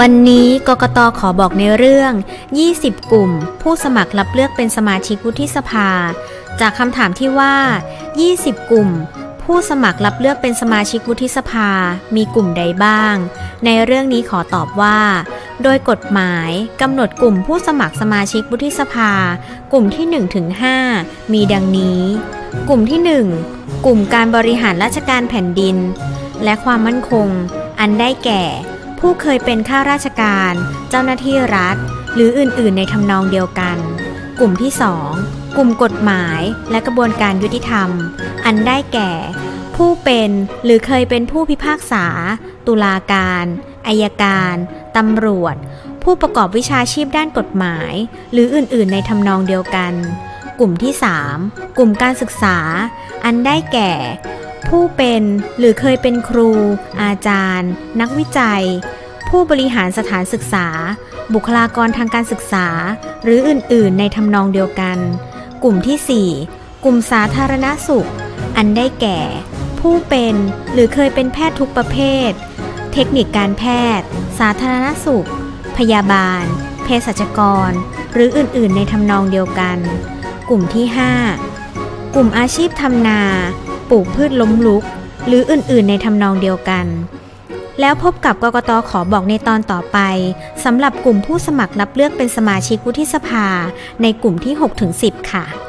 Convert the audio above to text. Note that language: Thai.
วันนี้กกตขอบอกในเรื่อง 20 กลุ่ม ผู้สมัครรับเลือกเป็นสมาชิกวุฒิสภา จากคำถามที่ว่า 20 กลุ่ม ผู้สมัครรับเลือกเป็นสมาชิกวุฒิสภา มีกลุ่มใดบ้าง ในเรื่องนี้ขอตอบว่า โดยกฎหมายกำหนดกลุ่มผู้สมัครสมาชิกวุฒิสภา กลุ่มที่1ถึง5มีดังนี้ กลุ่มที่ 1 กลุ่มการบริหารราชการแผ่นดิน และความมั่นคง อันได้แก่ ผู้เคยเป็นข้าราชการ เจ้าหน้าที่รัฐ หรืออื่นๆ ในทำนองเดียวกัน กลุ่มที่ 2 กลุ่มกฎหมายและกระบวนการยุติธรรม อันได้แก่ ผู้เป็นหรือเคยเป็นผู้พิพากษา ตุลาการอายการตำรวจ ผู้ประกอบวิชาชีพด้านกฎหมาย หรืออื่นๆ ในทำนองเดียวกัน กลุ่มที่ 3 กลุ่มการศึกษา อันได้แก่ ผู้เป็นหรือเคยเป็นครู อาจารย์ นักวิจัย ผู้บริหารสถานศึกษา บุคลากรทางการศึกษา หรืออื่น ๆ ในทำนองเดียวกัน กลุ่มที่ 4 กลุ่มสาธารณสุข อันได้แก่ ผู้เป็นหรือเคยเป็นแพทย์ทุกประเภท เทคนิคการแพทย์ สาธารณสุข พยาบาล เภสัชกร หรืออื่น ๆ ในทำนองเดียวกัน กลุ่มที่ 5 กลุ่มอาชีพทำนา ปลูกพืชล้มลุก หรืออื่น ๆ ในทำนองเดียวกัน แล้วพบกับกกตขอบอกในตอนต่อไปสำหรับกลุ่มผู้สมัครรับเลือกเป็นสมาชิกวุฒิสภา ในกลุ่มที่ 6-10 ค่ะ